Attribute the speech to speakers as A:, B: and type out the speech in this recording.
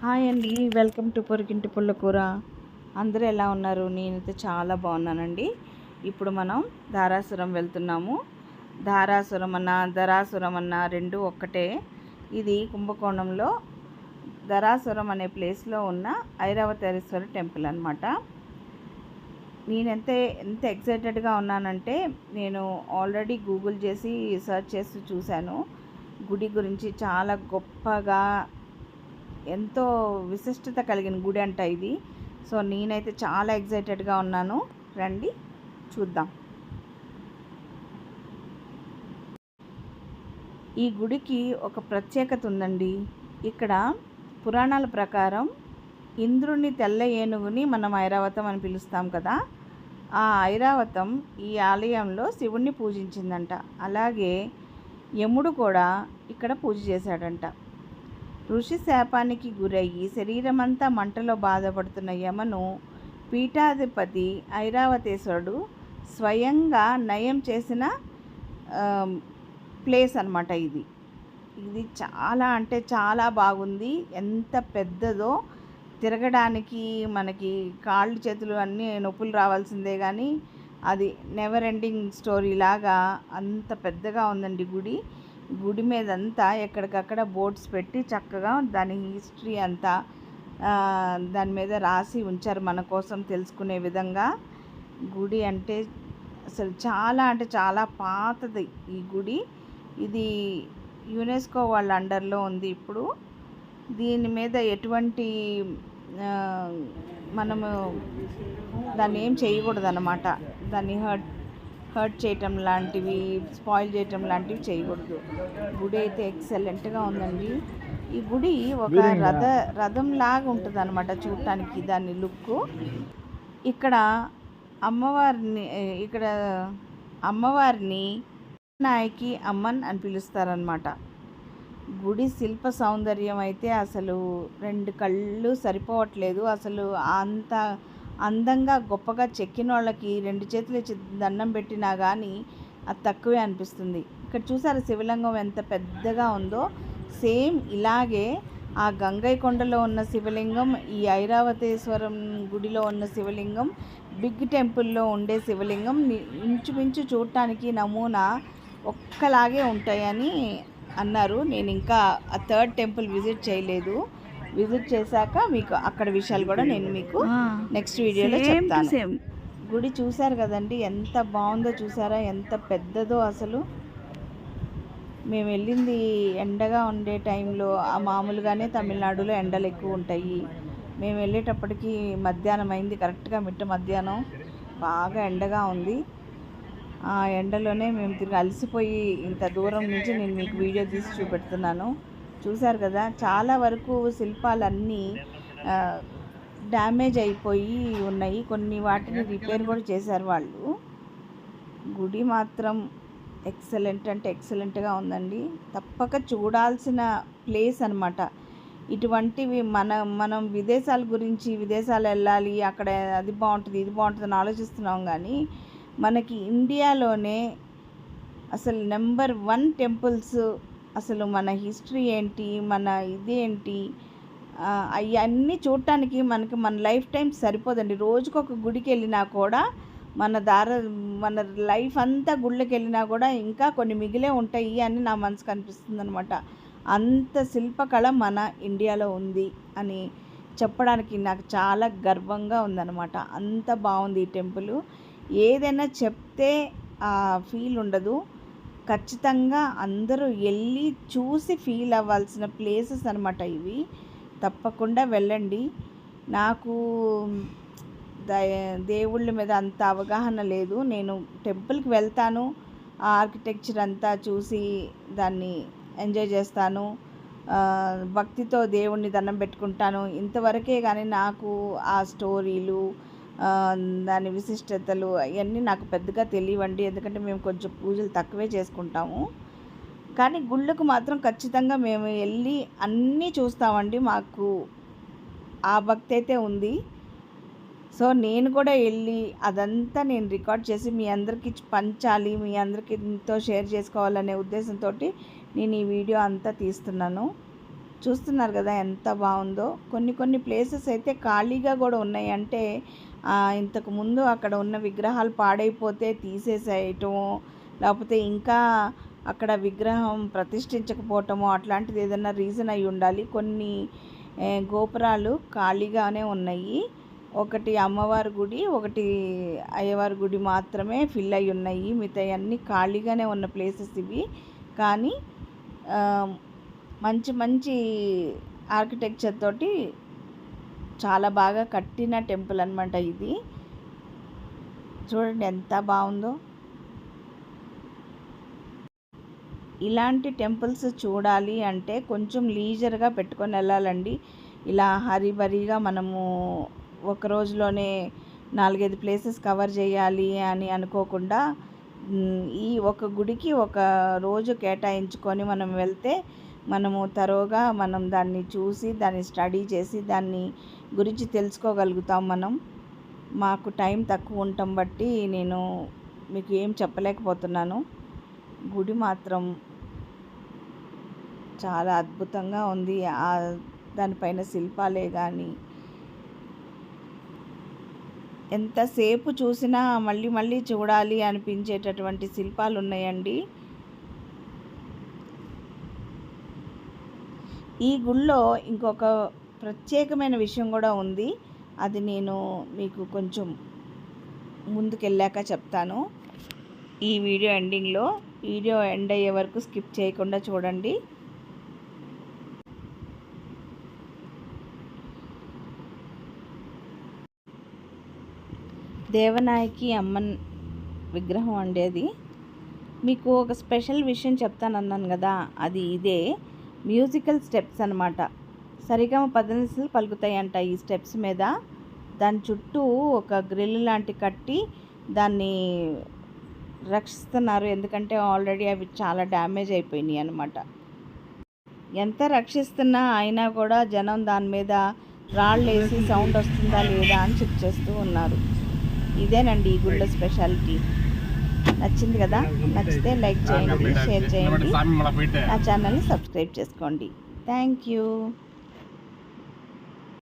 A: Hi అండి welcome to పొరికింటి పుల్లకూర అందరూ ఎలా ఉన్నారు? నేనైతే చాలా బాగున్నానండి. ఇప్పుడు మనం ధారాసురం వెళ్తున్నాము. ధారాసురం అన్న ధరాసురం అన్న రెండు ఒక్కటే. ఇది కుంభకోణంలో ధరాసురం అనే ప్లేస్లో ఉన్న ఐరావతేశ్వర టెంపుల్ అనమాట నేనంతే ఎంత ఎంత ఎక్సైటెడ్గా ఉన్నానంటే నేను ఆల్రెడీ గూగుల్ చేసి సెర్చ్ చేసి చూశాను. గుడి గురించి చాలా గొప్పగా ఎంతో విశిష్టత కలిగిన గుడి అంట ఇది. సో నేనైతే చాలా ఎగ్జైటెడ్గా ఉన్నాను. రండి చూద్దాం. ఈ గుడికి ఒక ప్రత్యేకత ఉందండి. ఇక్కడ పురాణాల ప్రకారం ఇంద్రుని తెల్ల ఏనుగుని మనం ఐరావతం అని పిలుస్తాం కదా. ఆ ఐరావతం ఈ ఆలయంలో శివుణ్ణి పూజించిందంట. అలాగే యముడు కూడా ఇక్కడ పూజ చేశాడంట. ఋషి శాపానికి గురయ్యి శరీరమంతా మంటలో బాధపడుతున్న యమను పీఠాధిపతి ఐరావతేశ్వరుడు స్వయంగా నయం చేసిన ప్లేస్ అనమాట ఇది. ఇది చాలా అంటే చాలా బాగుంది. ఎంత పెద్దదో తిరగడానికి మనకి కాళ్ళు చేతులు అన్నీ నొప్పులు రావాల్సిందే కానీ అది నెవర్ ఎండింగ్ స్టోరీ లాగా అంత పెద్దగా ఉందండి గుడి. గుడి మీద అంతా ఎక్కడికక్కడ బోర్డ్స్ పెట్టి చక్కగా దాని హిస్టరీ అంతా దాని మీద రాసి ఉంచారు మన కోసం తెలుసుకునే విధంగా. గుడి అంటే అసలు చాలా అంటే చాలా పాతది ఈ గుడి. ఇది యునెస్కో వాళ్ళ అండర్లో ఉంది ఇప్పుడు. దీని మీద ఎటువంటి మనము దాన్ని ఏం చేయకూడదు అన్నమాట దాన్ని హర్ట్ హర్ట్ చేయటం లాంటివి స్పాయిల్ చేయటం లాంటివి చేయకూడదు. గుడి అయితే ఎక్సలెంట్గా ఉందండి. ఈ గుడి ఒక రథ రథం లాగా ఉంటుంది అనమాట చూడటానికి దాని లుక్ ఇక్కడ అమ్మవారిని ఇక్కడ అమ్మవారిని నాయకి అమ్మన్ అని పిలుస్తారనమాట గుడి శిల్ప సౌందర్యం అయితే అసలు రెండు కళ్ళు సరిపోవట్లేదు. అసలు అంత అందంగా గొప్పగా చెక్కిన వాళ్ళకి రెండు చేతులు ఇచ్చి దండం పెట్టినా కానీ అది తక్కువే అనిపిస్తుంది. ఇక్కడ చూసారు శివలింగం ఎంత పెద్దగా ఉందో? సేమ్ ఇలాగే ఆ గంగైకొండలో ఉన్న శివలింగం ఈ ఐరావతేశ్వరం గుడిలో ఉన్న శివలింగం బిగ్ టెంపుల్లో ఉండే శివలింగం ఇంచుమించు చూడటానికి నమూనా ఒక్కలాగే ఉంటాయని అన్నారు. నేను ఇంకా ఆ థర్డ్ టెంపుల్ విజిట్ చేయలేదు. విజిట్ చేశాక మీకు అక్కడ విషయాలు కూడా నేను మీకు నెక్స్ట్ వీడియోలో చెప్తాను. సేమ్ గుడి చూసారు కదండి ఎంత బాగుందో చూసారా ఎంత పెద్దదో అసలు. మేము వెళ్ళింది ఎండగా ఉండే టైంలో ఆ మామూలుగానే తమిళనాడులో ఎండలు ఎక్కువ ఉంటాయి. మేము వెళ్ళేటప్పటికి మధ్యాహ్నం అయింది కరెక్ట్గా మిట్ట మధ్యాహ్నం. బాగా ఎండగా ఉంది. ఆ ఎండలోనే మేము తిరిగి అలసిపోయి ఇంత దూరం నుంచి నేను మీకు వీడియో తీసి చూపెడుతున్నాను. చూశారు కదా చాలా వరకు శిల్పాలన్నీ డ్యామేజ్ అయిపోయి ఉన్నాయి. కొన్ని వాటిని రిపేర్ కూడా చేశారు వాళ్ళు. గుడి మాత్రం ఎక్సలెంట్ అంటే ఎక్సలెంట్గా ఉందండి. తప్పక చూడాల్సిన ప్లేస్ అనమాట ఇటువంటివి మన మనం విదేశాల గురించి విదేశాలు వెళ్ళాలి అక్కడ అది బాగుంటుంది ఇది బాగుంటుంది అని ఆలోచిస్తున్నాం కానీ మనకి ఇండియాలోనే అసలు నెంబర్ వన్ టెంపుల్స్ అసలు మన హిస్టరీ ఏంటి మన ఇదేంటి అవన్నీ చూడటానికి మనకి మన లైఫ్ టైం సరిపోదండి. రోజుకు ఒక గుడికి వెళ్ళినా కూడా మన దార మన లైఫ్ అంతా గుళ్ళకి వెళ్ళినా కూడా ఇంకా కొన్ని మిగిలే ఉంటాయి అని నా మనసుకు అనిపిస్తుంది అనమాట అంత శిల్పకళ మన ఇండియాలో ఉంది అని చెప్పడానికి నాకు చాలా గర్వంగా ఉందన్నమాట. అంత బాగుంది ఈ టెంపుల్. ఏదైనా చెప్తే ఆ ఫీల్ ఉండదు. ఖచ్చితంగా అందరూ వెళ్ళి చూసి ఫీల్ అవ్వాల్సిన ప్లేసెస్ అనమాట ఇవి. తప్పకుండా వెళ్ళండి. నాకు దేవుళ్ళ మీద అంత అవగాహన లేదు. నేను టెంపుల్కి వెళ్తాను. ఆ ఆర్కిటెక్చర్ అంతా చూసి దాన్ని ఎంజాయ్ చేస్తాను. భక్తితో దేవుణ్ణి దండం పెట్టుకుంటాను. ఇంతవరకే కానీ నాకు ఆ స్టోరీలు దాని విశిష్టతలు అవన్నీ నాకు పెద్దగా తెలియవండి. ఎందుకంటే మేము కొంచెం పూజలు తక్కువే చేసుకుంటాము. కానీ గుళ్ళకు మాత్రం ఖచ్చితంగా మేము వెళ్ళి అన్నీ చూస్తామండి. మాకు ఆ భక్తి అయితే ఉంది. సో నేను కూడా వెళ్ళి అదంతా నేను రికార్డ్ చేసి మీ అందరికీ పంచాలి మీ అందరికీతో షేర్ చేసుకోవాలనే ఉద్దేశంతో నేను ఈ వీడియో అంతా తీస్తున్నాను. చూస్తున్నారు కదా ఎంత బాగుందో. కొన్ని కొన్ని ప్లేసెస్ అయితే ఖాళీగా కూడా ఉన్నాయి. అంటే ఇంతకుముందు అక్కడ ఉన్న విగ్రహాలు పాడైపోతే తీసేసేయటం లేకపోతే ఇంకా అక్కడ విగ్రహం ప్రతిష్ఠించకపోవటమో అట్లాంటిది ఏదైనా రీజన్ అయి ఉండాలి. కొన్ని గోపురాలు ఖాళీగానే ఉన్నాయి. ఒకటి అమ్మవారి గుడి ఒకటి అయ్యవారి గుడి మాత్రమే ఫిల్ అయి ఉన్నాయి. మిగతా అన్నీ ఖాళీగానే ఉన్న ప్లేసెస్ ఇవి. కానీ మంచి మంచి ఆర్కిటెక్చర్ తోటి చాలా బాగా కట్టిన టెంపుల్ అనమాట ఇది. చూడండి ఎంత బాగుందో. ఇలాంటి టెంపుల్స్ చూడాలి అంటే కొంచెం లీజర్గా పెట్టుకొని వెళ్ళాలండి. ఇలా హరిబరిగా మనము ఒక రోజులోనే నాలుగైదు ప్లేసెస్ కవర్ చేయాలి అని అనుకోకుండా ఈ ఒక గుడికి ఒక రోజు కేటాయించుకొని మనం వెళ్తే మనము తరోగా మనం దాన్ని చూసి దాన్ని స్టడీ చేసి దాన్ని గురించి తెలుసుకోగలుగుతాం మనం. మాకు టైం తక్కువ ఉండటం బట్టి నేను మీకు ఏం చెప్పలేకపోతున్నాను. గుడి మాత్రం చాలా అద్భుతంగా ఉంది. ఆ దానిపైన శిల్పాలే కానీ ఎంతసేపు చూసినా మళ్ళీ మళ్ళీ చూడాలి అనిపించేటటువంటి శిల్పాలు ఉన్నాయండి ఈ గుళ్ళో ఇంకొక ప్రత్యేకమైన విషయం కూడా ఉంది. అది నేను మీకు కొంచెం ముందుకెళ్ళాక చెప్తాను. ఈ వీడియో ఎండింగ్లో వీడియో ఎండ్ అయ్యే వరకు స్కిప్ చేయకుండా చూడండి. దేవనాయకి అమ్మన్ విగ్రహం అండి అది. మీకు ఒక స్పెషల్ విషయం చెప్తానన్నాను కదా అది ఇదే. మ్యూజికల్ స్టెప్స్ అనమాట సరిగమ పదనిసలు పలుకుతాయంట ఈ స్టెప్స్ మీద. దాని చుట్టూ ఒక గ్రిల్ లాంటి కట్టి దాన్ని రక్షిస్తున్నారు. ఎందుకంటే ఆల్రెడీ అవి చాలా డ్యామేజ్ అయిపోయినాయి అనమాట ఎంత రక్షిస్తున్నా అయినా కూడా జనం దాని మీద రాళ్ళు వేసి సౌండ్ వస్తుందా లేదా అని చెక్ చేస్తూ ఉన్నారు. ఇదేనండి ఈ గుళ్ళ స్పెషాలిటీ. నచ్చింది కదా నచ్చితే లైక్ చేయండి షేర్ చేయండి. నా ఛానల్ని సబ్స్క్రైబ్ చేసుకోండి. Thank you.